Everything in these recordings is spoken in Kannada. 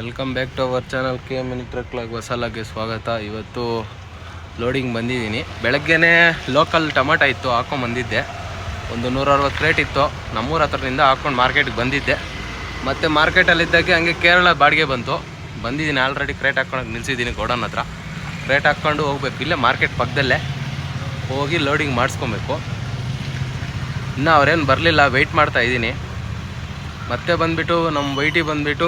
Welcome back to our channel K mini truck log ಹೊಸಲಾಗೆ ಸ್ವಾಗತ. ಇವತ್ತು ಲೋಡಿಂಗ್ ಬಂದಿದ್ದೀನಿ. ಬೆಳಗ್ಗೆನೇ ಲೋಕಲ್ ಟೊಮಾಟೊ ಇತ್ತು, ಹಾಕೊಂಡು ಬಂದಿದ್ದೆ. ಒಂದು ನೂರ ಅರವತ್ತು ಕ್ರೇಟ್ ಇತ್ತು. ನಮ್ಮೂರ ಹತ್ರದಿಂದ ಹಾಕೊಂಡು ಮಾರ್ಕೆಟ್ಗೆ ಬಂದಿದ್ದೆ. ಮತ್ತು ಮಾರ್ಕೆಟಲ್ಲಿದ್ದಾಗೆ ಹಂಗೆ ಕೇರಳ ಬಾಡಿಗೆ ಬಂತು. ಬಂದಿದ್ದೀನಿ ಆಲ್ರೆಡಿ ಕ್ರೇಟ್ ಹಾಕೊಂಡು ನಿಲ್ಸಿದ್ದೀನಿ ಗೋಡನ್ ಹತ್ರ. ಕ್ರೇಟ್ ಹಾಕ್ಕೊಂಡು ಹೋಗ್ಬೇಕು. ಇಲ್ಲೇ ಮಾರ್ಕೆಟ್ ಪಕ್ಕದಲ್ಲೇ. ಹೋಗಿ ಲೋಡಿಂಗ್ ಮಾಡಿಸ್ಕೊಬೇಕು. ಇನ್ನೂ ಅವ್ರೇನು ಬರಲಿಲ್ಲ ವೆಯ್ಟ್ ಮಾಡ್ತಾ ಇದ್ದೀನಿ. ಮತ್ತೆ ಬಂದ್ಬಿಟ್ಟು ನಮ್ಮ ವೈಟಿ ಬಂದ್ಬಿಟ್ಟು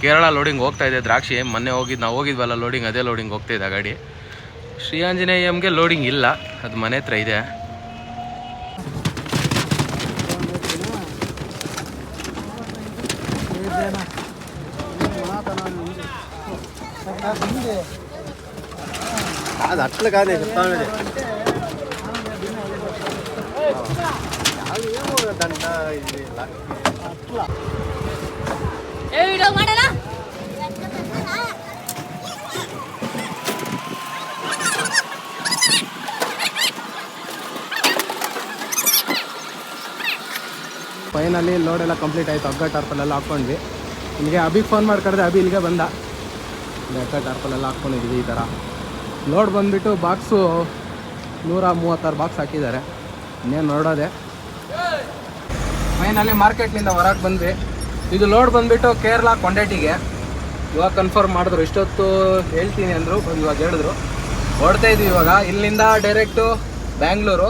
ಕೇರಳ ಲೋಡಿಂಗ್ ಹೋಗ್ತಾ ಇದೆ ದ್ರಾಕ್ಷಿ ಮೊನ್ನೆ ಹೋಗಿದ್ದು ನಾವು ಹೋಗಿದ್ವಲ್ಲ ಲೋಡಿಂಗ್ ಅದೇ ಲೋಡಿಂಗ್ ಹೋಗ್ತಾ ಇದೆ ಆ ಗಾಡಿ ಶ್ರೀ ಆಂಜನೇಯಂಗೆ ಲೋಡಿಂಗ್ ಇಲ್ಲ ಅದು ಮನೆ ಹತ್ರ ಇದೆ అది అట్లా కాదే చెప్తాను ಫೈನಲಿ ವಿಡಿಯೋ ಫೈನಲಿ ಲೋಡ್ ಎಲ್ಲ ಕಂಪ್ಲೀಟ್ ಆಯಿತು. ಹಗ್ಗ ಟಾರ್ಪಲೆಲ್ಲ ಹಾಕ್ಕೊಂಡ್ವಿ ನಿಮಗೆ ಅಭಿಗೆ ಫೋನ್ ಮಾಡ್ಕೊಂಡ್ರೆ ಅಭಿ ಇಲ್ಲಿಗೆ ಬಂದ. ಹಗ್ಗ ಟಾರ್ಪಲೆಲ್ಲ ಹಾಕ್ಕೊಂಡಿದ್ವಿ ಈ ಥರ ಲೋಡ್ ಬಂದುಬಿಟ್ಟು ಬಾಕ್ಸು ನೂರ ಮೂವತ್ತಾರು ಬಾಕ್ಸ್ ಹಾಕಿದ್ದಾರೆ. ಇನ್ನೇನು ನೋಡೋದೆ. ಫೈನಲಿ ಮಾರ್ಕೆಟ್ನಿಂದ ಹೊರಗೆ ಬಂದ್ವಿ. ಇದು ಲೋಡ್ ಬಂದುಬಿಟ್ಟು ಕೇರಳ ಕೊಂಡೇಟಿಗೆ ಇವಾಗ ಕನ್ಫರ್ಮ್ ಮಾಡಿದ್ರು. ಇಷ್ಟೊತ್ತು ಹೇಳ್ತೀನಿ ಅಂದರು, ಇವಾಗ ಹೇಳಿದ್ರು. ಹೊಡ್ತಾ ಇದ್ವಿ ಇವಾಗ. ಇಲ್ಲಿಂದ ಡೈರೆಕ್ಟು ಬ್ಯಾಂಗ್ಳೂರು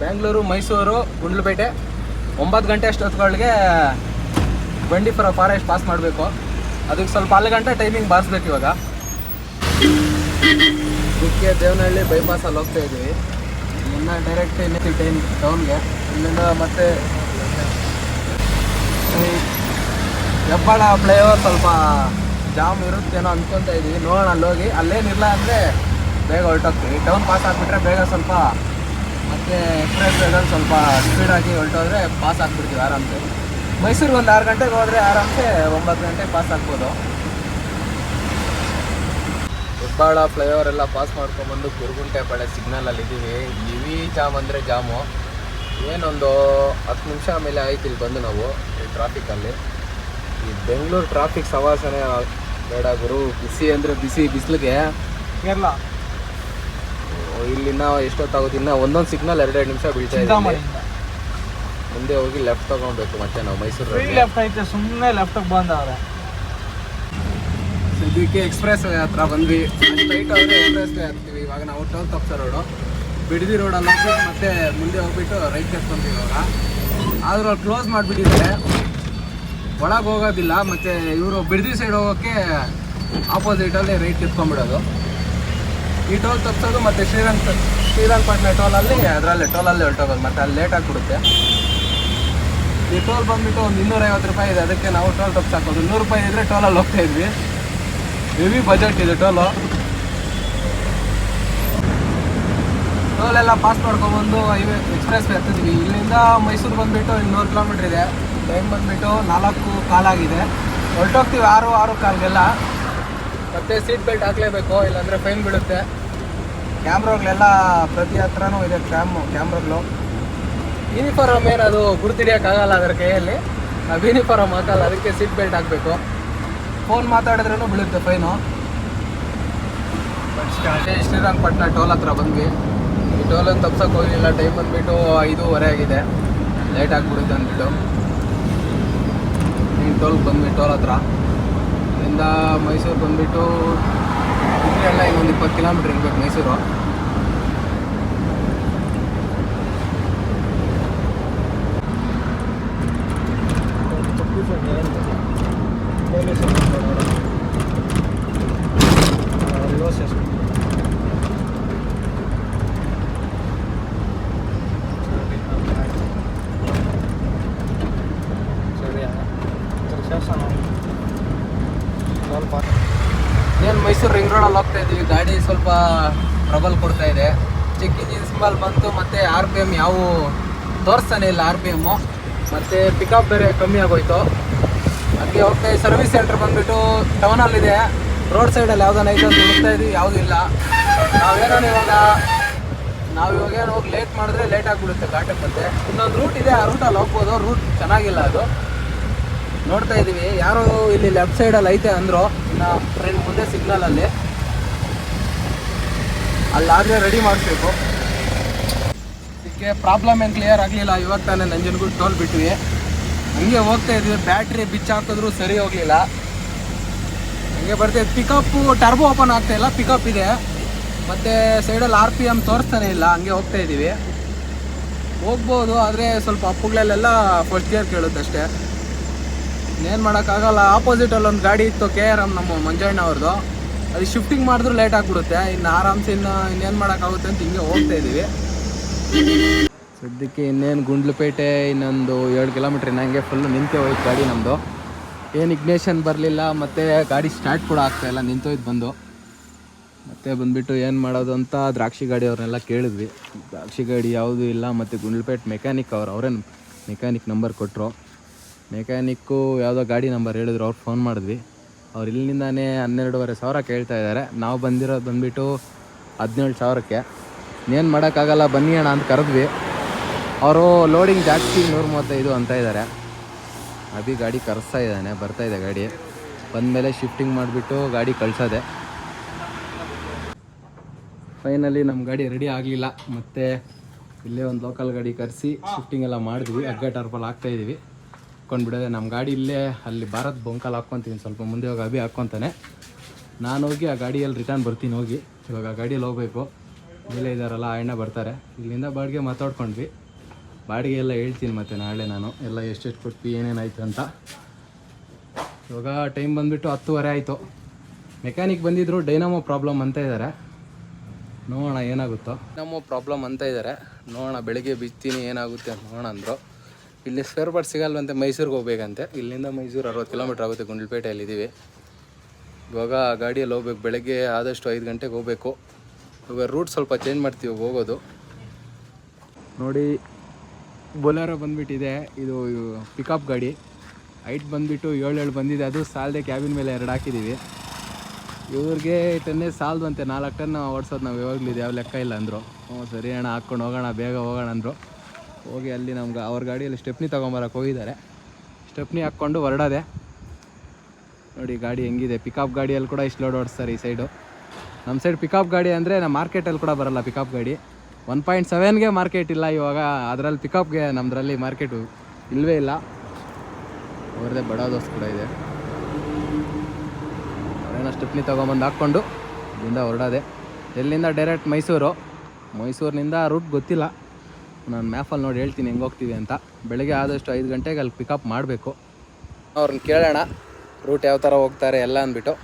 ಬ್ಯಾಂಗ್ಳೂರು ಮೈಸೂರು ಗುಂಡ್ಲುಪೇಟೆ ಒಂಬತ್ತು ಗಂಟೆ ಅಷ್ಟೊತ್ತುಗಳಿಗೆ ಬಂಡೀಪುರ ಫಾರೆಸ್ಟ್ ಪಾಸ್ ಮಾಡಬೇಕು. ಅದಕ್ಕೆ ಸ್ವಲ್ಪ ಅಲ್ಲಿ ಗಂಟೆ ಟೈಮಿಂಗ್ ಬಾರಿಸ್ಬೇಕು ಇವಾಗ. ಮುಖ್ಯ ದೇವನಹಳ್ಳಿ ಬೈಪಾಸಲ್ಲಿ ಹೋಗ್ತಾ ಇದ್ದೀವಿ ಇನ್ನು ಡೈರೆಕ್ಟ್ ಇನ್ನೈತಿ ಟೈಮ್ ಟೌನ್ಗೆ ಇಲ್ಲಿಂದ ಮತ್ತೆ ಈ ಹೆಬ್ಬಾಳ ಫ್ಲೈಓವರ್ ಸ್ವಲ್ಪ ಜಾಮ್ ಇರುತ್ತೇನೋ ಅನ್ಕೊಂತ ಇದ್ದೀವಿ ನೋಡೋಣ ಅಲ್ಲಿ ಹೋಗಿ ಅಲ್ಲೇನಿಲ್ಲ ಅಂದರೆ ಬೇಗ ಹೊರಟೋಗ್ತೀವಿ. ಟೌನ್ ಪಾಸ್ ಆಗಿಬಿಟ್ರೆ ಬೇಗ ಸ್ವಲ್ಪ ಮತ್ತೆ ಎಕ್ಸ್ಪ್ರೆಸ್ ವೇದಲ್ಲಿ ಸ್ವಲ್ಪ ಸ್ಪೀಡಾಗಿ ಹೊರಟೋದ್ರೆ ಪಾಸ್ ಆಗಿಬಿಡ್ತೀವಿ ಆರಾಮ್ಸೆ. ಮೈಸೂರಿಗೆ ಒಂದು ಆರು ಗಂಟೆಗೆ ಹೋದರೆ ಆರಾಮ್ಸೆ ಒಂಬತ್ತು ಗಂಟೆಗೆ ಪಾಸ್ ಆಗ್ಬೋದು. ಹೆಬ್ಬಾಳ ಫ್ಲೈಓವರ್ ಎಲ್ಲ ಪಾಸ್ ಮಾಡ್ಕೊಂಬಂದು ಕುರುಗುಂಟೆ ಬಳೆ ಸಿಗ್ನಲಲ್ಲಿ ಇದ್ದೀವಿ ಇವಿ ಜಾಮ್ ಅಂದರೆ ಜಾಮು. ಏನೊಂದು ಹತ್ತು ನಿಮಿಷ ಆಮೇಲೆ ಆಯ್ತು ಇಲ್ಲಿ ಬಂದು ನಾವು ಈ ಟ್ರಾಫಿಕಲ್ಲಿ ಈ ಬೆಂಗಳೂರು ಟ್ರಾಫಿಕ್ ಸವಾಸನೆ ಬೇಡ ಗುರು. ಬಿಸಿ ಅಂದರೆ ಬಿಸಿ ಬಿಸಿಲಿಗೆ. ಕೇರಳ. ಇಲ್ಲಿನ ಎಷ್ಟೊತ್ತಾಗುತ್ತೆ? ಇನ್ನ ಒಂದೊಂದು ಸಿಗ್ನಲ್ ಎರಡೆರಡು ನಿಮಿಷ ಬೀಳ್ತಾ ಇದೆ ಮುಂದೆ ಹೋಗಿ ಲೆಫ್ಟ್ ತಗೊಬೇಕು ಮತ್ತೆ ನಾವು ಫ್ರೀ ಮೈಸೂರಲ್ಲಿ ಲೆಫ್ಟ್ ಐತೆ ಸುಮ್ಮನೆ ಲೆಫ್ಟಿಗೆ ಬಂದವ್ರೆ. ಇದಕ್ಕೆ ಎಕ್ಸ್ಪ್ರೆಸ್ ಹತ್ರ ಬಂದ್ವಿ. ಸ್ಟ್ರೈಟ್ ಆಗಿ ಎಕ್ಸ್ಪ್ರೆಸ್ ಹತ್ತೀವಿ. ಇವಾಗ ನಾವು ಟೋಲ್ ತಪ್ಸ ರೋಡು ಬಿಡದಿ ರೋಡ್ ಹೋಗ್ಬಿಟ್ಟು ಮತ್ತೆ ಮುಂದೆ ಹೋಗ್ಬಿಟ್ಟು ರೈಟ್ ಕಟ್ಕೊಂತೀವಿ ಇವಾಗ. ಆದ್ರೂ ಅಲ್ಲಿ ಕ್ಲೋಸ್ ಮಾಡಿಬಿಟ್ಟಿದ್ದಾರೆ. ಒಳಗೆ ಹೋಗೋದಿಲ್ಲ, ಮತ್ತೆ ಇವರು ಬಿಡದಿ ಸೈಡ್ ಹೋಗೋಕ್ಕೆ ಆಪೋಸಿಟಲ್ಲಿ ರೈಟ್ ಇಟ್ಕೊಂಬಿಡೋದು ಈ ಟೋಲ್ ತಪ್ಪಿಸೋದು ಮತ್ತೆ ಶ್ರೀರಂಗ ಶ್ರೀರಂಗಪಟ್ಟಣ ಟೋಲಲ್ಲಿ ಅದರಲ್ಲಿ ಟೋಲಲ್ಲಿ ಹೊರಟೋಗೋದು, ಮತ್ತೆ ಅಲ್ಲಿ ಲೇಟಾಗಿ ಕೊಡುತ್ತೆ ಈ ಟೋಲ್ ಬಂದ್ಬಿಟ್ಟು ಒಂದು ಇನ್ನೂರೈವತ್ತು ರೂಪಾಯಿ ಇದೆ, ಅದಕ್ಕೆ ನಾವು ಟೋಲ್ ತಪ್ಪಿಸ್ ಹಾಕೋದು ನೂರು ರೂಪಾಯಿ ಇದ್ರೆ ಟೋಲಲ್ಲಿ ಹೋಗ್ತಾ ಇದ್ವಿ. ಹೆವಿ ಬಜೆಟ್ ಇದೆ ಟೋಲು ಟೋಲ್ ಎಲ್ಲ ಪಾಸ್ ಮಾಡ್ಕೊಂಬಂದು ಹೈವೇ ಎಕ್ಸ್ಪ್ರೆಸ್ ಎತ್ತಿದ್ವಿ ಇಲ್ಲಿಂದ ಮೈಸೂರು ಬಂದುಬಿಟ್ಟು ಇನ್ನೂರು ಕಿಲೋಮೀಟ್ರ್ ಇದೆ. ಟೈಮ್ ಬಂದುಬಿಟ್ಟು ನಾಲ್ಕು ಕಾಲಾಗಿದೆ ಹೊರಟೋಗ್ತೀವಿ ಆರು ಆರು ಕಾಲ್ಗೆಲ್ಲ ಮತ್ತೆ ಸೀಟ್ ಬೆಲ್ಟ್ ಹಾಕ್ಲೇಬೇಕು, ಇಲ್ಲಾಂದರೆ ಫೈನ್ ಬೀಳುತ್ತೆ. ಕ್ಯಾಮ್ರಾಗಳೆಲ್ಲ ಪ್ರತಿ ಹತ್ರನೂ ಇದೆ ಕ್ಯಾಮು ಕ್ಯಾಮ್ರಾಗಳು ಯೂನಿಫಾರ್ಮ್ ಏನು ಅದು ಗುರುತಿಡಿಯೋಕ್ಕಾಗಲ್ಲ ಅದರ ಕೈಯಲ್ಲಿ. ನಾವು ಯೂನಿಫಾರ್ಮ್ ಹಾಕಲ್ಲ, ಅದಕ್ಕೆ ಸೀಟ್ ಬೆಲ್ಟ್ ಹಾಕಬೇಕು. ಫೋನ್ ಮಾತಾಡಿದ್ರೂ ಬೀಳುತ್ತೆ ಫೈನು ಶ್ರೀರಂಗಪಟ್ಟಣ ಟೋಲ್ ಹತ್ರ ಬಂದ್ವಿ. ಈ ಟೋಲನ್ನು ತಪ್ಸೋಕೆ ಹೋಗಲಿಲ್ಲ ಟೈಮ್ ಬಂದುಬಿಟ್ಟು ಐದೂವರೆ ಆಗಿದೆ. ಲೇಟ್ ಆಗಿಬಿಡುತ್ತೆ ಅಂದ್ಬಿಟ್ಟು. ಟೋಲ್ಗೆ ಬಂದ್ಬಿಟ್ಟು ಟೋಲ್ ಹತ್ರ. ಇಲ್ಲಿಂದ ಮೈಸೂರು ಬಂದುಬಿಟ್ಟು ಎಲ್ಲ ಇನ್ನೊಂದು ಇಪ್ಪತ್ತು ಕಿಲೋಮೀಟ್ರ್ ಇರ್ಬೇಕು ಮೈಸೂರು ಏನು ಮೈಸೂರು ರಿಂಗ್ ರೋಡಲ್ಲಿ ಹೋಗ್ತಾ ಇದ್ದೀವಿ ಗಾಡಿ ಸ್ವಲ್ಪ ಟ್ರಬಲ್ ಕೊಡ್ತಾ ಇದೆ. ಚೆಕ್ ಇಂಜಿನ್ ಸಿಂಬಲ್ ಬಂತು, ಮತ್ತು ಆರ್ ಪಿ ಎಂ ಯಾವ ತೋರಿಸ್ತಾನೆ ಇಲ್ಲ ಆರ್ ಪಿ ಎಮ್ಮು ಮತ್ತು ಪಿಕಪ್ ಬೇರೆ ಕಮ್ಮಿ ಆಗೋಯ್ತು. ಅದಕ್ಕೆ ಹೋಗ್ತಾ ಸರ್ವಿಸ್ ಸೆಂಟರ್ ಬಂದುಬಿಟ್ಟು ಟೌನಲ್ಲಿದೆ ರೋಡ್ ಸೈಡಲ್ಲಿ ಯಾವ್ದಾನ ಐತೆ ಅಂತ ಇದೀವಿ, ಯಾವುದೂ ಇಲ್ಲ. ನಾವೇನೋ ಇವಾಗ ನಾವು ಇವಾಗ ಏನೋ ಹೋಗಿ ಲೇಟ್ ಮಾಡಿದ್ರೆ ಲೇಟ್ ಆಗಿಬಿಡುತ್ತೆ ಘಾಟಕ್ಕೆ ಮತ್ತೆ. ಇನ್ನೊಂದು ರೂಟ್ ಇದೆ, ಆ ರೂಟಲ್ಲಿ ಹೋಗ್ಬೋದು. ರೂಟ್ ಚೆನ್ನಾಗಿಲ್ಲ ಅದು. ನೋಡ್ತಾ ಇದ್ದೀವಿ ಯಾರು ಇಲ್ಲಿ ಲೆಫ್ಟ್ ಸೈಡಲ್ಲಿ ಐತೆ ಅಂದರು. ಇನ್ನು ಫ್ರೆಂಡ್ ಮುಂದೆ ಸಿಗ್ನಲಲ್ಲಿ ಅಲ್ಲಾದರೆ ರೆಡಿ ಮಾಡಿಸ್ಬೇಕು. ಇದಕ್ಕೆ ಪ್ರಾಬ್ಲಮ್ ಏನು ಕ್ಲಿಯರ್ ಆಗಲಿಲ್ಲ, ಇವಾಗ ತಾನೇ ನಂಜನಗೂಡು ಟೋಲ್ ಬಿಟ್ವಿ. ಹಂಗೆ ಹೋಗ್ತಾ ಇದ್ವಿ ಬ್ಯಾಟ್ರಿ ಬಿಚ್ಚ ಹಾಕಿದ್ರು ಸರಿ ಹೋಗಲಿಲ್ಲ. ಹಂಗೆ ಬರ್ತಾ ಪಿಕಪ್ ಟರ್ಬೋ ಓಪನ್ ಆಗ್ತಾ ಇಲ್ಲ ಪಿಕಪ್ ಇದೆ. ಮತ್ತು ಸೈಡಲ್ಲಿ ಆರ್ ಪಿ ಎಂ ತೋರಿಸ್ತಾನೆ ಇಲ್ಲ, ಹಂಗೆ ಹೋಗ್ತಾ ಇದ್ದೀವಿ. ಹೋಗ್ಬೋದು, ಆದರೆ ಸ್ವಲ್ಪ ಅಪ್ಪುಗಳಲ್ಲೆಲ್ಲ ಫಸ್ಟ್ ಗೇರ್ ಕೇಳುತ್ತಷ್ಟೇ. ಇನ್ನೇನು ಮಾಡೋಕ್ಕಾಗಲ್ಲ ಆಪೋಸಿಟಲ್ಲಿ ಒಂದು ಗಾಡಿ ಇತ್ತು ಕೆ ಆರ್ ಎಂ ನಮ್ಮ ಮಂಜಣ್ಣ ಅವ್ರದ್ದು ಅದು ಶಿಫ್ಟಿಂಗ್ ಮಾಡಿದ್ರು ಲೇಟ್ ಆಗ್ಬಿಡುತ್ತೆ. ಇನ್ನು ಆರಾಮ್ಸೆ ಇನ್ನು ಇನ್ನೇನು ಮಾಡೋಕ್ಕಾಗುತ್ತೆ ಅಂತ ಹಿಂಗೆ ಹೋಗ್ತಾ ಇದ್ದೀವಿ. ಸದ್ಯಕ್ಕೆ ಇನ್ನೇನು ಗುಂಡ್ಲುಪೇಟೆ ಇನ್ನೊಂದು ಎರಡು ಕಿಲೋಮೀಟ್ರ್ ಇನ್ನಂಗೆ ಫುಲ್ಲು ನಿಂತೇ ಹೋಯ್ತು ಗಾಡಿ ನಮ್ಮದು ಏನು ಇಗ್ನೇಷನ್ ಬರಲಿಲ್ಲ, ಮತ್ತು ಗಾಡಿ ಸ್ಟಾರ್ಟ್ ಕೂಡ ಆಗ್ತಾ ಇಲ್ಲ ನಿಂತೋಯ್ತು ಬಂದು. ಮತ್ತೆ ಬಂದುಬಿಟ್ಟು ಏನು ಮಾಡೋದು ಅಂತ ದ್ರಾಕ್ಷಿ ಗಾಡಿ ಅವ್ರನ್ನೆಲ್ಲ ಕೇಳಿದ್ವಿ. ದ್ರಾಕ್ಷಿ ಗಾಡಿ ಯಾವುದೂ ಇಲ್ಲ, ಮತ್ತು ಗುಂಡ್ಲುಪೇಟ್ ಮೆಕ್ಯಾನಿಕ್ ಅವ್ರು, ಅವರೇನು ಮೆಕ್ಯಾನಿಕ್ ನಂಬರ್ ಕೊಟ್ಟರು ಮೆಕ್ಯಾನಿಕ್ಕು ಯಾವುದೋ ಗಾಡಿ ನಂಬರ್ ಹೇಳಿದ್ರು, ಅವ್ರು ಫೋನ್ ಮಾಡಿದ್ವಿ. ಅವ್ರು ಇಲ್ಲಿಂದಾನೇ ಹನ್ನೆರಡೂವರೆ ಸಾವಿರ ಕೇಳ್ತಾ ಇದ್ದಾರೆ. ನಾವು ಬಂದಿರೋದು ಬಂದುಬಿಟ್ಟು ಹದಿನೇಳು ಸಾವಿರಕ್ಕೆ. ಇನ್ನೇನು ಮಾಡೋಕ್ಕಾಗಲ್ಲ, ಬನ್ನಿ ಅಣ್ಣ ಅಂತ ಕರೆದ್ವಿ. ಅವರು ಲೋಡಿಂಗ್ ಜಾಸ್ತಿ ನೂರ ಮೂವತ್ತೈದು ಅಂತ ಇದ್ದಾರೆ. ಅಭಿ ಗಾಡಿ ಕರೆಸ್ತಾ ಇದ್ದಾನೆ ಇದೆ ಗಾಡಿ. ಬಂದಮೇಲೆ ಶಿಫ್ಟಿಂಗ್ ಮಾಡಿಬಿಟ್ಟು ಗಾಡಿ ಕಳ್ಸೋದೆ. ಫೈನಲಿ ನಮ್ಮ ಗಾಡಿ ರೆಡಿ ಆಗಲಿಲ್ಲ. ಮತ್ತು ಇಲ್ಲೇ ಒಂದು ಲೋಕಲ್ ಗಾಡಿ ಕರೆಸಿ ಶಿಫ್ಟಿಂಗ್ ಎಲ್ಲ ಮಾಡಿದ್ವಿ. ಹಗ್ಗ ಟರ್ಪಲ್ ಹಾಕ್ತಾ ಹಾಕ್ಕೊಂಡ್ಬಿಡೋದೆ ನಮ್ಮ ಗಾಡಿ ಇಲ್ಲೇ ಅಲ್ಲಿ ಭಾರತ್ ಬೊಂಕಲ್ಲಿ ಹಾಕ್ಕೊತೀನಿ ಸ್ವಲ್ಪ ಮುಂದೆ ಹೋಗಿ ಅಭಿ ಹಾಕ್ಕೊತಾನೆ ನಾನು ಹೋಗಿ ಆ ಗಾಡಿಯಲ್ಲಿ ರಿಟರ್ನ್ ಬರ್ತೀನಿ ಹೋಗಿ. ಇವಾಗ ಆ ಗಾಡಿಯಲ್ಲಿ ಹೋಗ್ಬೇಕು. ಮೇಲೆ ಇದ್ದಾರಲ್ಲ ಅಣ್ಣ ಬರ್ತಾರೆ. ಇಲ್ಲಿಂದ ಬಾಡಿಗೆ ಮಾತಾಡ್ಕೊಂಡ್ವಿ. ಬಾಡಿಗೆ ಎಲ್ಲ ಹೇಳ್ತೀನಿ ಮತ್ತೆ ನಾಳೆ ನಾನು. ಎಲ್ಲ ಎಷ್ಟೆಷ್ಟು ಕೊಟ್ವಿ ಏನೇನಾಯ್ತು ಅಂತ. ಇವಾಗ ಟೈಮ್ ಬಂದುಬಿಟ್ಟು ಹತ್ತುವರೆ ಆಯಿತು. ಮೆಕ್ಯಾನಿಕ್ ಬಂದಿದ್ರು ಡೈನಮೋ ಪ್ರಾಬ್ಲಮ್ ಅಂತ ಇದ್ದಾರೆ ನೋಡೋಣ ಏನಾಗುತ್ತೋ. ನಮ್ಮ ಪ್ರಾಬ್ಲಮ್ ಅಂತ ಇದ್ದಾರೆ ನೋಡೋಣ, ಬೆಳಗ್ಗೆ ಬಿತ್ತೀನಿ ಏನಾಗುತ್ತೆ ನೋಡೋಣ ಅಂದರು. ಇಲ್ಲಿ ಸ್ಪೇರ್ ಪಾರ್ಟ್ ಸಿಗಲ್ವಂತೆ ಮೈಸೂರಿಗೆ ಹೋಗ್ಬೇಕಂತೆ. ಇಲ್ಲಿಂದ ಮೈಸೂರು ಅರವತ್ತು ಕಿಲೋಮೀಟ್ರ್ ಆಗುತ್ತೆ ಗುಂಡ್ಲುಪೇಟೆಯಲ್ಲಿ ಇದ್ದೀವಿ ಇವಾಗ ಗಾಡಿಯಲ್ಲಿ ಹೋಗ್ಬೇಕು. ಬೆಳಗ್ಗೆ ಆದಷ್ಟು ಐದು ಗಂಟೆಗೆ ಹೋಗಬೇಕು. ಇವಾಗ ರೂಟ್ ಸ್ವಲ್ಪ ಚೇಂಜ್ ಮಾಡ್ತೀವಿ ಹೋಗೋದು. ನೋಡಿ ಬೊಲಾರೋ ಬಂದುಬಿಟ್ಟಿದೆ. ಇದು ಪಿಕಪ್ ಗಾಡಿ. ಹೈಟ್ ಬಂದುಬಿಟ್ಟು ಏಳು ಏಳು ಬಂದಿದೆ. ಅದು ಸಾಲದೆ ಕ್ಯಾಬಿನ್ ಮೇಲೆ ಎರಡು ಹಾಕಿದ್ದೀವಿ. ಇವ್ರಿಗೆ ಟನ್ನೇ ಅಂತೆ ನಾಲ್ಕು ಟನ್ ಓಡಿಸೋದು ನಾವು ಯಾವಾಗಲೂ ಇದು ಯಾವ ಲೆಕ್ಕ ಇಲ್ಲ ಅಂದರು. ಹ್ಞೂ ಸರಿ ಅಣ್ಣ, ಹಾಕ್ಕೊಂಡು ಹೋಗೋಣ, ಬೇಗ ಹೋಗೋಣ ಅಂದರು. ಹೋಗಿ ಅಲ್ಲಿ ನಮ್ಗೆ ಅವ್ರ ಗಾಡಿಯಲ್ಲಿ ಸ್ಟೆಪ್ನಿ ತೊಗೊಂಬರಕ್ಕೆ ಹೋಗಿದ್ದಾರೆ. ಸ್ಟೆಪ್ನಿ ಹಾಕ್ಕೊಂಡು ಹೊರಡೋದೆ. ನೋಡಿ, ಗಾಡಿ ಹೆಂಗಿದೆ. ಪಿಕಪ್ ಗಾಡಿಯಲ್ಲಿ ಕೂಡ ಇಷ್ಟು ಲೋಡ್ ಓಡಿಸ್ತಾರೆ ಈ ಸೈಡು ನಮ್ಮ ಸೈಡ್ ಪಿಕಪ್ ಗಾಡಿ ಅಂದರೆ ನಮ್ಮ ಮಾರ್ಕೆಟಲ್ಲಿ ಕೂಡ ಬರಲ್ಲ ಪಿಕಪ್ ಗಾಡಿ. ಒನ್ ಪಾಯಿಂಟ್ ಸೆವೆನ್ಗೆ ಮಾರ್ಕೆಟ್ ಇಲ್ಲ ಇವಾಗ. ಅದರಲ್ಲಿ ಪಿಕಪ್ಗೆ ನಮ್ಮದ್ರಲ್ಲಿ ಮಾರ್ಕೆಟು ಇಲ್ಲವೇ ಇಲ್ಲ. ಅವ್ರದ್ದೇ ಬಡ ದೋಸ್ತ್ ಕೂಡ ಇದೆ. ಅವರೇನೋ ಸ್ಟೆಪ್ನಿ ತೊಗೊಂಬಂದು ಹಾಕ್ಕೊಂಡು ಇಲ್ಲಿಂದ ಹೊರಡೋದೆ. ಎಲ್ಲಿಂದ ಡೈರೆಕ್ಟ್ ಮೈಸೂರು? ಮೈಸೂರಿನಿಂದ ರೂಟ್ ಗೊತ್ತಿಲ್ಲ. ನಾನು ಮ್ಯಾಪಲ್ಲಿ ನೋಡಿ ಹೇಳ್ತೀನಿ ಹೆಂಗೆ ಹೋಗ್ತೀವಿ ಅಂತ. ಬೆಳಗ್ಗೆ ಆದಷ್ಟು ಐದು ಗಂಟೆಗೆ ಅಲ್ಲಿ ಪಿಕಪ್ ಮಾಡಬೇಕು. ಅವ್ರನ್ನ ಕೇಳೋಣ ರೂಟ್ ಯಾವ ಥರ ಹೋಗ್ತಾರೆ ಎಲ್ಲ ಅಂದ್ಬಿಟ್ಟು.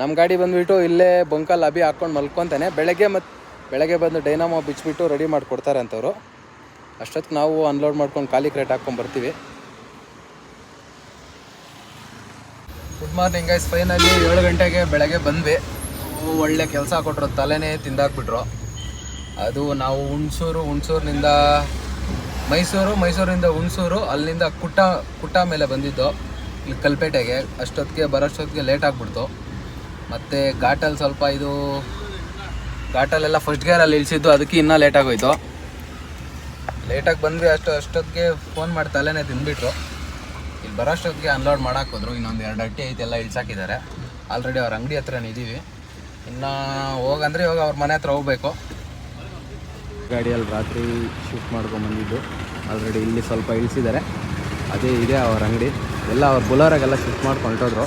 ನಮ್ಮ ಗಾಡಿ ಬಂದುಬಿಟ್ಟು ಇಲ್ಲೇ ಬಂಕಲ್ಲಿ ಅಭಿ ಹಾಕ್ಕೊಂಡು ಮಲ್ಕೊತಾನೆ. ಬೆಳಗ್ಗೆ ಮತ್ತು ಬೆಳಗ್ಗೆ ಬಂದು ಡೈನಾಮೋ ಬಿಚ್ಚಿಬಿಟ್ಟು ರೆಡಿ ಮಾಡಿಕೊಡ್ತಾರೆ ಅಂತವರು. ಅಷ್ಟೊತ್ತು ನಾವು ಅನ್ಲೋಡ್ ಮಾಡ್ಕೊಂಡು ಖಾಲಿ ಕ್ರೇಟ್ ಹಾಕ್ಕೊಂಡು ಬರ್ತೀವಿ. ಗುಡ್ ಮಾರ್ನಿಂಗ್ ಗೈಸ್ ಫೈನಲಿ ಏಳು ಗಂಟೆಗೆ ಬೆಳಗ್ಗೆ ಬಂದ್ವಿ. ಒಳ್ಳೆ ಕೆಲಸ ಕೊಟ್ಟರು ತಲೆನೇ ತಿಂದಾಕ್ಬಿಟ್ರು. ಅದು ನಾವು ಹುಣಸೂರು, ಹುಣಸೂರಿನಿಂದ ಮೈಸೂರು ಮೈಸೂರಿಂದ ಹುಣಸೂರು, ಅಲ್ಲಿಂದ ಕುಟ್ಟ ಕುಟ್ಟ ಮೇಲೆ ಬಂದಿದ್ದು. ಇಲ್ಲಿ ಕಲ್ಪೇಟೆಗೆ. ಅಷ್ಟೊತ್ತಿಗೆ ಬರೋಷ್ಟೊತ್ತಿಗೆ ಲೇಟ್ ಆಗಿಬಿಡ್ತು. ಮತ್ತು ಘಾಟಲ್ಲಿ ಸ್ವಲ್ಪ ಇದು ಘಾಟಲ್ಲೆಲ್ಲ ಫಸ್ಟ್ ಗೇರಲ್ಲಿ ಇಳಿಸಿದ್ದು, ಅದಕ್ಕೆ ಇನ್ನೂ ಲೇಟ್ ಆಗೋಯ್ತು. ಲೇಟಾಗಿ ಬಂದ್ವಿ ಅಷ್ಟು, ಅಷ್ಟೊತ್ತಿಗೆ ಫೋನ್ ಮಾಡಿ ತಲೆನೇ ತಿಂದ್ಬಿಟ್ರು. ಇಲ್ಲಿ ಬರೋಷ್ಟೊತ್ತಿಗೆ ಅನ್ಲೋಡ್ ಮಾಡೋಕ್ಕೋದ್ರು ಇನ್ನೊಂದು ಎರಡು ಅಟ್ಟಿ ಐತೆ ಎಲ್ಲ ಇಳ್ಸಾಕಿದ್ದಾರೆ. ಆಲ್ರೆಡಿ ಅವ್ರ ಅಂಗಡಿ ಹತ್ರನೇ ಇದ್ದೀವಿ ಇನ್ನು ಹೋಗಂದ್ರೆ ಇವಾಗ ಅವ್ರ ಮನೆ ಹತ್ರ ಹೋಗ್ಬೇಕು. ಗಾಡಿಯಲ್ಲಿ ರಾತ್ರಿ ಶಿಫ್ಟ್ ಮಾಡ್ಕೊಂಬಂದಿದ್ದು ಆಲ್ರೆಡಿ ಇಲ್ಲಿ ಸ್ವಲ್ಪ ಇಳಿಸಿದ್ದಾರೆ. ಅದೇ ಇದೆ ಅವ್ರ ಅಂಗಡಿ. ಎಲ್ಲ ಅವ್ರ ಬುಲಾರಾಗೆಲ್ಲ ಶಿಫ್ಟ್ ಮಾಡ್ಕೊಂಡು ಹೊರಟೋದ್ರು.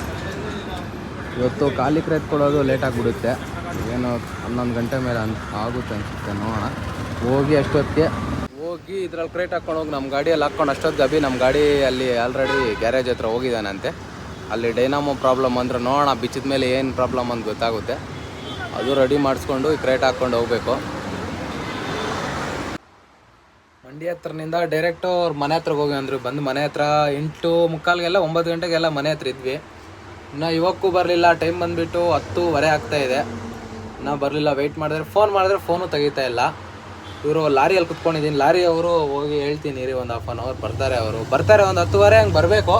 ಇವತ್ತು ಖಾಲಿ ಕ್ರೇತ್ ಕೊಡೋದು ಲೇಟ್ ಆಗಿಬಿಡುತ್ತೆ. ಏನೋ ಹನ್ನೊಂದು ಗಂಟೆ ಮೇಲೆ ಅನ್ ಆಗುತ್ತೆ ಅನಿಸುತ್ತೆ, ನೋಡೋಣ. ಹೋಗಿ ಅಷ್ಟೊತ್ತಿಗೆ. ಹೋಗಿ ಇದ್ರಲ್ಲಿ ಕ್ರೇಟ್ ಹಾಕ್ಕೊಂಡು ಹೋಗಿ ನಮ್ಮ ಗಾಡಿಯಲ್ಲಿ ಹಾಕ್ಕೊಂಡು ಅಷ್ಟೊತ್ತಿಗೆ ಅಭಿ ನಮ್ಮ ಗಾಡಿ ಅಲ್ಲಿ ಆಲ್ರೆಡಿ ಗ್ಯಾರೇಜ್ ಹತ್ರ ಹೋಗಿದ್ದಾನಂತೆ. ಅಲ್ಲಿ ಡೈನಾಮೋ ಪ್ರಾಬ್ಲಮ್ ಅಂದ್ರೆ ನೋಡೋಣ ಬಿಚ್ಚಿದ ಮೇಲೆ ಏನು ಪ್ರಾಬ್ಲಮ್ ಅಂತ ಗೊತ್ತಾಗುತ್ತೆ. ಅದು ರೆಡಿ ಮಾಡಿಸ್ಕೊಂಡು ಕ್ರೇಟ್ ಹಾಕ್ಕೊಂಡು ಹೋಗಬೇಕು. ಮಂಡಿ ಹತ್ರನಿಂದ ಡೈರೆಕ್ಟ್ ಅವ್ರ ಮನೆ ಹತ್ರ ಹೋಗಿ ಅಂದ್ರು. ಬಂದು ಮನೆ ಹತ್ರ ಎಂಟು ಮುಕ್ಕಾಲ್ಗೆಲ್ಲ ಒಂಬತ್ತು ಗಂಟೆಗೆಲ್ಲ ಮನೆ ಹತ್ರ ಇದ್ವಿ. ಇನ್ನು ಇವಕ್ಕೂ ಬರಲಿಲ್ಲ ಟೈಮ್ ಬಂದುಬಿಟ್ಟು ಆಗ್ತಾ ಇದೆ. ನಾ ಬರಲಿಲ್ಲ ವೆಯ್ಟ್ ಮಾಡಿದ್ರೆ ಫೋನ್ ಮಾಡಿದ್ರೆ ಫೋನು ತೆಗಿತಾ ಇಲ್ಲ. ಇವರು ಲಾರಿಯಲ್ಲಿ ಕುತ್ಕೊಂಡಿದ್ದೀನಿ. ಲಾರಿ ಅವರು ಹೋಗಿ ಹೇಳ್ತೀನಿ ರೀ ಒಂದು ಹಾಫ್ ಆನ್ ಅವರ್ ಬರ್ತಾರೆ ಅವರು. ಬರ್ತಾರೆ ಒಂದು ಹತ್ತುವರೆ, ಹಂಗೆ ಬರಬೇಕು.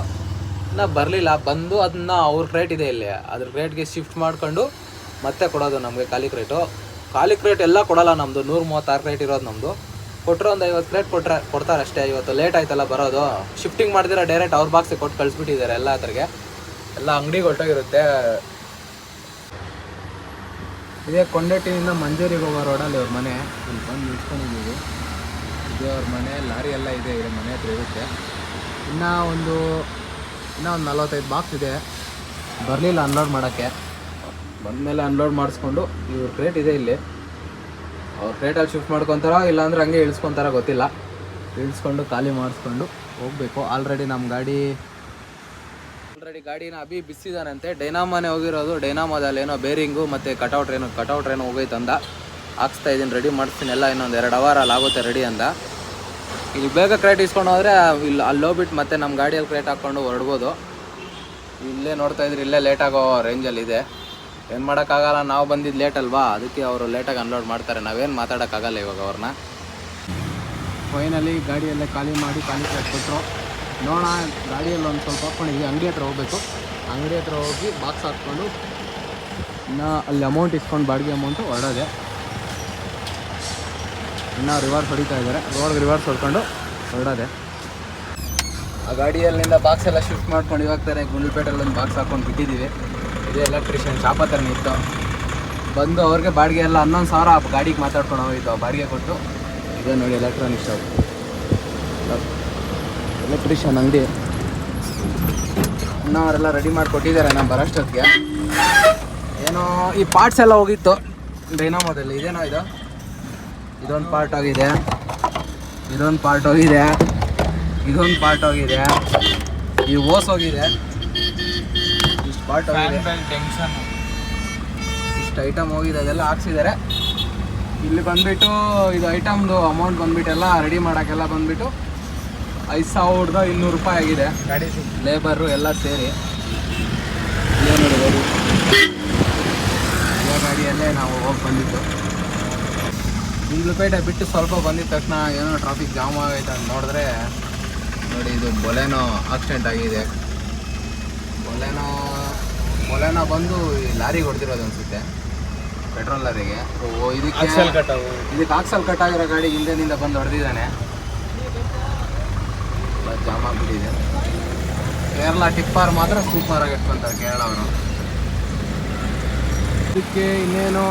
ನಾ ಬರಲಿಲ್ಲ, ಬಂದು ಅದನ್ನ ಅವ್ರ ಕ್ರೇಟ್ ಇದೆ ಇಲ್ಲಿ. ಅದ್ರ ಕ್ರೇಟ್ಗೆ ಶಿಫ್ಟ್ ಮಾಡ್ಕೊಂಡು ಮತ್ತೆ ಕೊಡೋದು ನಮಗೆ ಖಾಲಿ ಕ್ರೇಟು ಖಾಲಿ ಕ್ರೇಟ್ ಎಲ್ಲ ಕೊಡೋಲ್ಲ ನಮ್ಮದು ನೂರು ಮೂವತ್ತಾರು ಕ್ರೇಟ್ ಇರೋದು ನಮ್ಮದು ಕೊಟ್ಟರು ಒಂದು ಐವತ್ತು ಪ್ಲೇಟ್ ಕೊಟ್ಟರೆ ಕೊಡ್ತಾರೆ ಅಷ್ಟೇ ಇವತ್ತು ಲೇಟ್ ಆಯ್ತಲ್ಲ ಬರೋದು. ಶಿಫ್ಟಿಂಗ್ ಮಾಡಿದ್ರೆ ಡೈರೆಕ್ಟ್ ಅವ್ರ ಬಾಕ್ಸಿಗೆ ಕೊಟ್ಟು ಕಳಿಸ್ಬಿಟ್ಟಿದ್ದಾರೆ ಎಲ್ಲ ಹತ್ರಗೆ ಎಲ್ಲ ಅಂಗಡಿಗೆ ಹೊಟ್ಟೋಗಿರುತ್ತೆ ಇದೇ ಕೊಂಡಟ್ಟಿನಿಂದ ಮಂಜೂರಿಗೆ ಹೋಗೋ ರೋಡಲ್ಲಿ ಅವ್ರ ಮನೆ. ಇಲ್ಲಿ ಬಂದು ನಿಲ್ಸ್ಕೊಂಡಿದ್ದೀವಿ ಇದೇ ಅವ್ರ ಮನೆ, ಲಾರಿ ಎಲ್ಲ ಇದೆ ಇದೆ ಮನೆ ಹತ್ರ ಇರುತ್ತೆ. ಇನ್ನೂ ಒಂದು ಇನ್ನೂ ಒಂದು ನಲ್ವತ್ತೈದು ಬಾಕ್ಸ್ ಇದೆ. ಬರಲಿಲ್ಲ ಅನ್ಲೋಡ್ ಮಾಡೋಕ್ಕೆ. ಬಂದಮೇಲೆ ಅನ್ಲೋಡ್ ಮಾಡಿಸ್ಕೊಂಡು ಇವ್ರ ಕ್ರೇಟ್ ಇದೆ ಇಲ್ಲಿ. ಅವ್ರ ಕ್ರೇಟಲ್ಲಿ ಶಿಫ್ಟ್ ಮಾಡ್ಕೊತಾರೋ ಇಲ್ಲಾಂದ್ರೆ ಹಂಗೆ ಇಳಿಸ್ಕೊತಾರೋ ಗೊತ್ತಿಲ್ಲ. ಇಳಿಸ್ಕೊಂಡು ಖಾಲಿ ಮಾಡಿಸ್ಕೊಂಡು ಹೋಗಬೇಕು. ಆಲ್ರೆಡಿ ನಮ್ಮ ಗಾಡಿ ಆಲ್ರೆಡಿ ಗಾಡಿನ ಅಭಿ ಬಿಸಿದಾನಂತೆ. ಡೈನಾಮಾನೇ ಹೋಗಿರೋದು. ಡೈನಾಮದಲ್ಲಿ ಏನೋ ಬೇರಿಂಗು ಮತ್ತು ಕಟೌಟ್ ಏನೋ ಕಟೌಟ್ ಏನೋ ಹೋಗೈತೆ ಅಂದ. ಹಾಕ್ಸ್ತಾ ಇದ್ದೀನಿ ರೆಡಿ ಮಾಡಿಸ್ತೀನಿ. ಎಲ್ಲ ಇನ್ನೊಂದು ಎರಡು ಅಲ್ಲಿ ಆಗುತ್ತೆ ರೆಡಿ ಅಂದ. ಇಲ್ಲಿ ಬೇಗ ಕ್ರೇಟ್ ಇಸ್ಕೊಂಡು ಹೋದರೆ, ಇಲ್ಲಿ, ಅಲ್ಲಿ ಹೋಗ್ಬಿಟ್ಟು ಮತ್ತೆ ನಮ್ಮ ಗಾಡಿಯಲ್ಲಿ ಕ್ರೇಟ್ ಹಾಕ್ಕೊಂಡು ಹೊರಡ್ಬೋದು. ಇಲ್ಲೇ ನೋಡ್ತಾ ಇದ್ರೆ ಇಲ್ಲೇ ಲೇಟ್ ಆಗೋ ರೇಂಜಲ್ಲಿ ಇದೆ. ಏನು ಮಾಡೋಕ್ಕಾಗಲ್ಲ, ನಾವು ಬಂದಿದ್ದು ಲೇಟ್ ಅಲ್ವಾ? ಅದಕ್ಕೆ ಅವರು ಲೇಟಾಗಿ ಅನ್ಲೋಡ್ ಮಾಡ್ತಾರೆ. ನಾವೇನು ಮಾತಾಡೋಕ್ಕಾಗಲ್ಲ ಇವಾಗ ಅವ್ರನ್ನ. ಫೈನಲಿ ಗಾಡಿಯಲ್ಲೇ ಖಾಲಿ ಮಾಡಿ ಖಾಲಿ ಕೊಟ್ಟರು ನೋಡೋಣ, ಗಾಡಿಯಲ್ಲಿ ಒಂದು ಸ್ವಲ್ಪ ಹಾಕ್ಕೊಂಡಿದ್ವಿ ಅಂಗಡಿ ಹತ್ರ ಹೋಗಬೇಕು. ಅಂಗಡಿ ಹತ್ರ ಹೋಗಿ ಬಾಕ್ಸ್ ಹಾಕ್ಕೊಂಡು ಇನ್ನು ಅಲ್ಲಿ ಅಮೌಂಟ್ ಇಸ್ಕೊಂಡು ಬಾಡಿಗೆ ಅಮೌಂಟು ಹೊರಡೋದೆ. ಇನ್ನು ರಿವರ್ಸ್ ಹೊಡಿತಾ ಇದ್ದಾರೆ ರೋಡ್ಗೆ ರಿವರ್ಸ್ ಹೊಡ್ಕೊಂಡು ಹೊರಡೋದೆ. ಆ ಗಾಡಿಯಲ್ಲಿಂದ ಬಾಕ್ಸ್ ಎಲ್ಲ ಶಿಫ್ಟ್ ಮಾಡ್ಕೊಂಡು ಇವಾಗ್ತಾರೆ ತಾನೇ ಗುಂಡ್ಲುಪೇಟೆಲ್ಲಿ ಒಂದು ಬಾಕ್ಸ್ ಹಾಕ್ಕೊಂಡು ಬಿಟ್ಟಿದ್ದೀವಿ ಇದೇ ಎಲೆಕ್ಟ್ರಿಷಿಯನ್ ಶಾಪ ಹತ್ರನೇ ಇತ್ತು. ಬಂದು ಅವ್ರಿಗೆ ಬಾಡಿಗೆ ಎಲ್ಲ ಹನ್ನೊಂದು ಸಾವಿರ ಗಾಡಿಗೆ ಮಾತಾಡ್ಕೊಂಡು ಹೋಗಿದ್ದು ಬಾಡಿಗೆ ಕೊಟ್ಟು. ಇದೇ ನೋಡಿ ಎಲೆಕ್ಟ್ರಾನಿಕ್ ಶಾಪ್ ಎಲೆಕ್ಟ್ರಿಷಿಯನ್ ಅಂಗಡಿ. ಇನ್ನೂ ರೆಡಿ ಮಾಡಿ ಕೊಟ್ಟಿದ್ದಾರೆ ನಾನು ಬರೋಷ್ಟೊತ್ತಿಗೆ ಏನೋ ಈ ಪಾರ್ಟ್ಸ್ ಎಲ್ಲ ಹೋಗಿತ್ತು. ಡೈನಾಮೋದಲ್ಲಿ ಇದೇನೋ ಇದು? ಇದೊಂದು ಪಾರ್ಟ್ ಹೋಗಿದೆ. ಇದೊಂದು ಪಾರ್ಟ್ ಹೋಗಿದೆ. ಇದೊಂದು ಪಾರ್ಟ್ ಹೋಗಿದೆ. ಈ ಓಸ್ ಹೋಗಿದೆ. ಇಷ್ಟು ಟೆನ್ಷನ್ ಇಷ್ಟು ಐಟಮ್ ಹೋಗಿದೆ ಅದೆಲ್ಲ ಹಾಕ್ಸಿದ್ದಾರೆ. ಇಲ್ಲಿ ಬಂದ್ಬಿಟ್ಟು ಇದು ಐಟಮ್ದು ಅಮೌಂಟ್ ಬಂದ್ಬಿಟ್ಟು ಎಲ್ಲ ರೆಡಿ ಮಾಡೋಕ್ಕೆಲ್ಲ ಬಂದ್ಬಿಟ್ಟು ಐದು ಸಾವಿರದ ಇನ್ನೂರು ರೂಪಾಯಿ ಆಗಿದೆ. ಗಾಡಿ ಲೇಬರು ಎಲ್ಲ ಸೇರಿ. ಇದೇ ಗಾಡಿಯಲ್ಲೇ ನಾವು ಹೋಗಿ ಬಂದಿದ್ದು. ಗುಂಡ್ಲುಪೇಟೆ ಬಿಟ್ಟು ಸ್ವಲ್ಪ ಬಂದಿದ ತಕ್ಷಣ ಏನೋ ಟ್ರಾಫಿಕ್ ಜಾಮ್ ಆಗೈತೆ ಅಂತ ನೋಡಿದ್ರೆ ನೋಡಿ ಇದು ಬೊಲೆನೋ ಆಕ್ಸಿಡೆಂಟ್ ಆಗಿದೆ. ಬೊಲೆನೋ ಬೊಲೆನೋ ಬಂದು ಈ ಲಾರಿಗೆ ಹೊಡೆದಿರೋದು ಅನ್ಸುತ್ತೆ. ಪೆಟ್ರೋಲ್ ಲಾರಿಗೆ. ಓ ಇದಕ್ಕೆ ಕಟ್ಟವು ಇದಕ್ಕೆ ಆಕ್ಸಲ್ ಕಟ್ ಆಗಿರೋ ಗಾಡಿ ಹಿಂದೆನಿಂದ ಬಂದು ಹೊಡೆದಿದ್ದಾನೆ. ಜಾಮ್ ಆಗ್ಬಿಟ್ಟಿದೆ. ಕೇರಳ ಟಿಪ್ಪರ್ ಮಾತ್ರ ಸೂಪರ್ ಆಗಿ ಇಟ್ಕೊಂತಾರೆ ಕೇರಳ ಅವರು. ಇದಕ್ಕೆ ಇನ್ನೇನು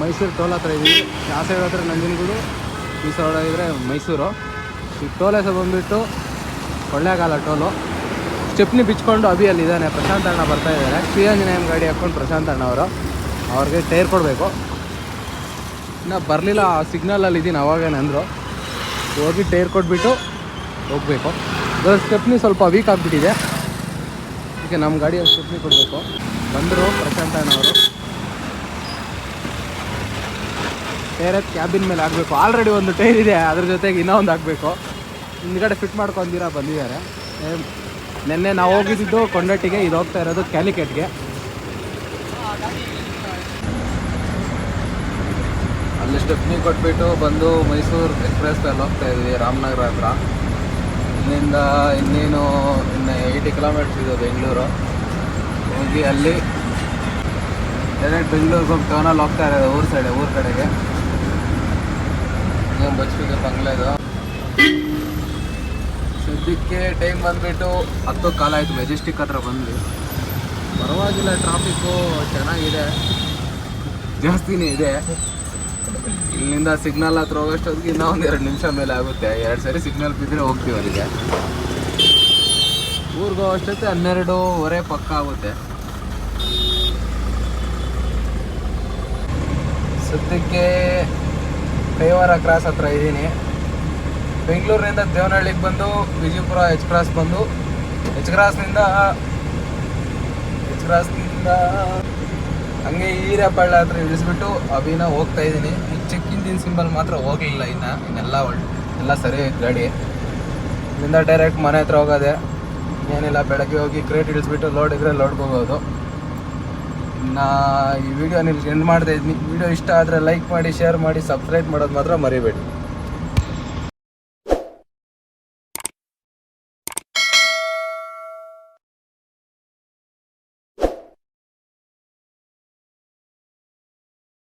ಮೈಸೂರು ಟೋಲ್ ಹತ್ರ ಇದ್ದೀವಿ ಆ ಸೈಡ್ ಹತ್ರ ನಂಜನಗೂಡು ಈ ಸೈಡ್ ಮೈಸೂರು. ಈ ಟೋಲ್ ಹೆಸರು ಬಂದುಬಿಟ್ಟು ಕೊಳ್ಳೇಗಾಲ ಟೋಲು. ಸ್ಟೆಪ್ನಿ ಬಿಚ್ಕೊಂಡು ಅಭಿಯಲ್ಲಿ ಇದ್ದಾನೆ. ಪ್ರಶಾಂತ್ ಅಣ್ಣ ಬರ್ತಾ ಇದ್ದಾರೆ. ಪಿ ಗಾಡಿ ಹಾಕ್ಕೊಂಡು ಪ್ರಶಾಂತ್ ಅಣ್ಣ ಅವರು. ಅವ್ರಿಗೆ ಟೈರ್ ಕೊಡಬೇಕು. ಇನ್ನು ಬರಲಿಲ್ಲ, ಆ ಸಿಗ್ನಲಲ್ಲಿ ಇದ್ದೀನಿ ಅವಾಗೇನೆ ಅಂದರು. ಹೋಗಿ ಟೈರ್ ಕೊಟ್ಬಿಟ್ಟು ಹೋಗಬೇಕು. ಅದರ ಸ್ಟೆಪ್ನಿ ಸ್ವಲ್ಪ ವೀಕ್ ಆಗಿಬಿಟ್ಟಿದೆ. ಅದಕ್ಕೆ ನಮ್ಮ ಗಾಡಿಯಲ್ಲಿ ಸ್ಟೆಪ್ನಿ ಕೊಡಬೇಕು. ಬಂದರು ಪ್ರಶಾಂತ್ ಅಣ್ಣ ಅವರು. ಟೈರ್ ಕ್ಯಾಬಿನ್ ಮೇಲೆ ಹಾಕಬೇಕು. ಆಲ್ರೆಡಿ ಒಂದು ಟೈರ್ ಇದೆ, ಅದ್ರ ಜೊತೆಗೆ ಇನ್ನೂ ಒಂದು ಹಾಕಬೇಕು. ಹಿಂದ್ಗಡೆ ಫಿಟ್ ಮಾಡ್ಕೊಂಡಿರ ಬಂದಿದ್ದಾರೆ. ನೆನ್ನೆ ನಾವು ಹೋಗಿದ್ದು ಕೊಂಡಟ್ಟಿಗೆ, ಇದು ಹೋಗ್ತಾ ಇರೋದು ಕ್ಯಾಲಿಕೆಟ್ಗೆ. ಅಲ್ಲಿ ಸ್ಟೆಪ್ನಿ ಕೊಟ್ಬಿಟ್ಟು ಬಂದು ಮೈಸೂರು ಎಕ್ಸ್ಪ್ರೆಸ್ ಅಲ್ಲಿ ಹೋಗ್ತಾ ಇದ್ವಿ, ರಾಮನಗರ ಹತ್ರ. ಇಲ್ಲಿಂದ ಇನ್ನೇನು ಇನ್ನು ಏಯ್ಟಿ ಕಿಲೋಮೀಟರ್ಸ್ ಇದೆ ಬೆಂಗಳೂರು. ಹೋಗಿ ಅಲ್ಲಿ ಡೈರೆಕ್ಟ್ ಬೆಂಗಳೂರಿಗೆ ಹೋಗಿ ಟೌನಲ್ಲಿ ಹೋಗ್ತಾ ಇರೋದು, ಊರು ಸೈಡ್, ಊರ ಕಡೆಗೆ. ಏನು ಬಂಗ್ಲೆ ಬಂಗ್ಲೆದು ಸದ್ಯಕ್ಕೆ ಟೈಮ್ ಬಂದ್ಬಿಟ್ಟು ಹತ್ತು ಕಾಲ ಆಯಿತು ಮೆಜೆಸ್ಟಿಕ್ ಹತ್ರ ಬಂದ್ವಿ. ಪರವಾಗಿಲ್ಲ ಟ್ರಾಫಿಕ್ಕು ಚೆನ್ನಾಗಿದೆ. ಜಾಸ್ತಿನೇ ಇದೆ. ಇಲ್ಲಿಂದ ಸಿಗ್ನಲ್ ಹತ್ರ ಹೋಗೋಷ್ಟೊತ್ತಿಗೆ ಇನ್ನೂ ಒಂದು ಎರಡು ನಿಮಿಷ ಮೇಲೆ ಆಗುತ್ತೆ. ಎರಡು ಸರಿ ಸಿಗ್ನಲ್ ಬಿದ್ದರೆ ಹೋಗ್ತೀವಿ ಅಲ್ಲಿಗೆ. ಊರಿಗೆ ಹೋಗೋಷ್ಟೊತ್ತೆ ಹನ್ನೆರಡೂವರೆ ಪಕ್ಕ ಆಗುತ್ತೆ. ಸದ್ಯಕ್ಕೆ ಕೈವಾರ ಕ್ರಾಸ್ ಹತ್ರ ಇದ್ದೀನಿ. ಬೆಂಗಳೂರಿನಿಂದ ದೇವನಹಳ್ಳಿಗೆ ಬಂದು, ವಿಜಯಪುರ ಎಚ್ ಕ್ರಾಸ್ ಬಂದು ಎಚ್ ಕ್ರಾಸ್ನಿಂದ ಎಚ್ ಕ್ರಾಸ್ನಿಂದ ಹಂಗೆ ಈರಪಳ್ಳ ಹತ್ರ ಇಳಿಸ್ಬಿಟ್ಟು ಅಭಿನ ಹೋಗ್ತಾ ಇದ್ದೀನಿ. ಈ ಚೆಕ್ ಇಂಜಿನ್ ಸಿಂಬಲ್ ಮಾತ್ರ ಹೋಗಲಿಲ್ಲ ಇನ್ನು. ಇನ್ನೆಲ್ಲ ಒಳ್ಳೆ ಎಲ್ಲ ಸರಿ ಗಾಡಿ. ಇಲ್ಲಿಂದ ಡೈರೆಕ್ಟ್ ಮನೆ ಹತ್ರ ಹೋಗೋದೆ. ಏನಿಲ್ಲ, ಬೆಳಗ್ಗೆ ಹೋಗಿ ಕ್ರೇಟ್ ಇಳಿಸ್ಬಿಟ್ಟು ಲೋಡ್ ಇದ್ರೆ ಲೋಡ್ಗೆ ಹೋಗೋದು. ನಾ ಈ ವಿಡಿಯೋ ನೀವು ಎಂಡ್ ಮಾಡ್ತಾ ಇದ್ದೀನಿ. ವಿಡಿಯೋ ಇಷ್ಟ ಆದರೆ ಲೈಕ್ ಮಾಡಿ ಶೇರ್ ಮಾಡಿ ಸಬ್ಸ್ಕ್ರೈಬ್ ಮಾಡೋದು ಮಾತ್ರ ಮರಿಬೇಡಿ.